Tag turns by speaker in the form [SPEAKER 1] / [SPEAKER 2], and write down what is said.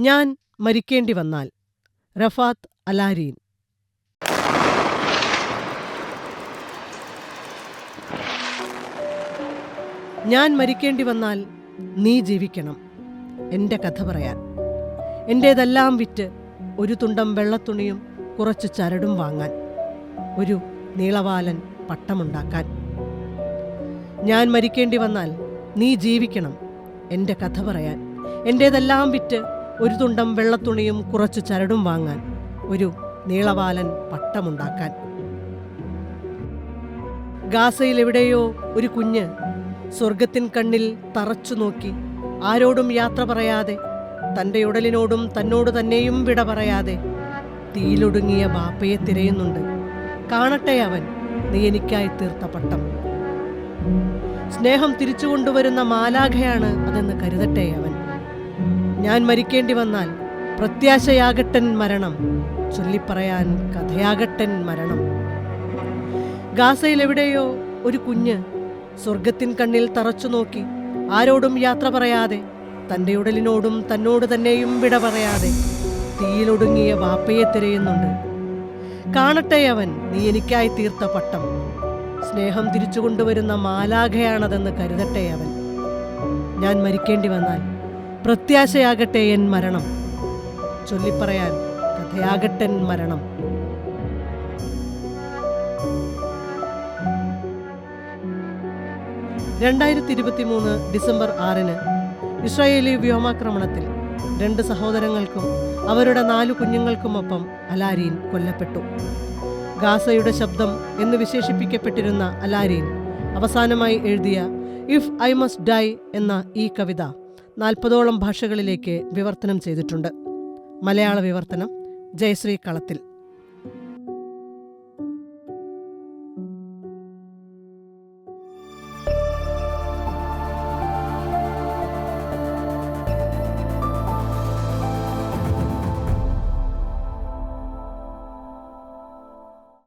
[SPEAKER 1] ഞാൻ മരിക്കേണ്ടി വന്നാൽ. റഫാത്ത് അലാരീൻ. ഞാൻ മരിക്കേണ്ടി വന്നാൽ നീ ജീവിക്കണം. എന്റെ കഥ പറയാൻ. എന്റേതെല്ലാം വിറ്റ് ഒരു തുണ്ടം വെള്ളത്തുണിയും കുറച്ച് ചരടും വാങ്ങാൻ. ഒരു നീളവാലൻ പട്ടമുണ്ടാക്കാൻ. ഞാൻ മരിക്കേണ്ടി വന്നാൽ നീ ജീവിക്കണം. എന്റെ കഥ പറയാൻ. എന്റേതെല്ലാം വിറ്റ് ഒരു തുണ്ടം വെള്ളത്തുണിയും കുറച്ച് ചരടും വാങ്ങാൻ ഒരു നീളവാലൻ പട്ടമുണ്ടാക്കാൻ. ഗാസയിൽ എവിടെയോ ഒരു കുഞ്ഞ് സ്വർഗത്തിൻ കണ്ണിൽ തറച്ചു നോക്കി ആരോടും യാത്ര പറയാതെ തന്റെ ഉടലിനോടും തന്നോട് തന്നെയും വിട പറയാതെ തീയിലൊടുങ്ങിയ ബാപ്പയെ തിരയുന്നുണ്ട്. കാണട്ടെ അവൻ നീ എനിക്കായി തീർത്ത പട്ടം. സ്നേഹം തിരിച്ചു കൊണ്ടുവരുന്ന മാലാഖയാണ് അതെന്ന് കരുതട്ടെ അവൻ. ഞാൻ മരിക്കേണ്ടി വന്നാൽ പ്രത്യാശയാകട്ടൻ മരണം ചൊല്ലിപ്പറയാൻ കഥയാകട്ടൻ മരണം. ഗാസയിൽ എവിടെയോ ഒരു കുഞ്ഞ് സ്വർഗത്തിൻ കണ്ണിൽ തറച്ചു നോക്കി ആരോടും യാത്ര പറയാതെ തന്റെ ഉടലിനോടും തന്നോട് തന്നെയും വിട പറയാതെ തീയിലൊടുങ്ങിയ വാപ്പയെ തിരയുന്നുണ്ട്. കാണട്ടെ അവൻ നീ എനിക്കായി തീർത്ത പട്ടം. സ്നേഹം തിരിച്ചുകൊണ്ടുവരുന്ന മാലാഖയാണതെന്ന് കരുതട്ടെ അവൻ. ഞാൻ മരിക്കേണ്ടി വന്നാൽ പ്രത്യാശയാകട്ടെ എൻ മരണം. ചൊല്ലിപ്പറയാൻ കഥയാകട്ടെൻ മരണം. രണ്ടായിരത്തി ഇരുപത്തി മൂന്ന് ഡിസംബർ ആറിന് ഇസ്രായേലി വ്യോമാക്രമണത്തിൽ രണ്ട് സഹോദരങ്ങൾക്കും അവരുടെ നാലു കുഞ്ഞുങ്ങൾക്കുമൊപ്പം അലാരീൻ കൊല്ലപ്പെട്ടു. ഗാസയുടെ ശബ്ദം എന്ന് വിശേഷിപ്പിക്കപ്പെട്ടിരുന്ന അലാരീൻ അവസാനമായി എഴുതിയ ഇഫ് ഐ മസ്റ്റ് ഡൈ എന്ന ഈ കവിത നാൽപ്പതോളം ഭാഷകളിലേക്ക് വിവർത്തനം ചെയ്തിട്ടുണ്ട്. മലയാള വിവർത്തനം ജയശ്രീ കളത്തിൽ.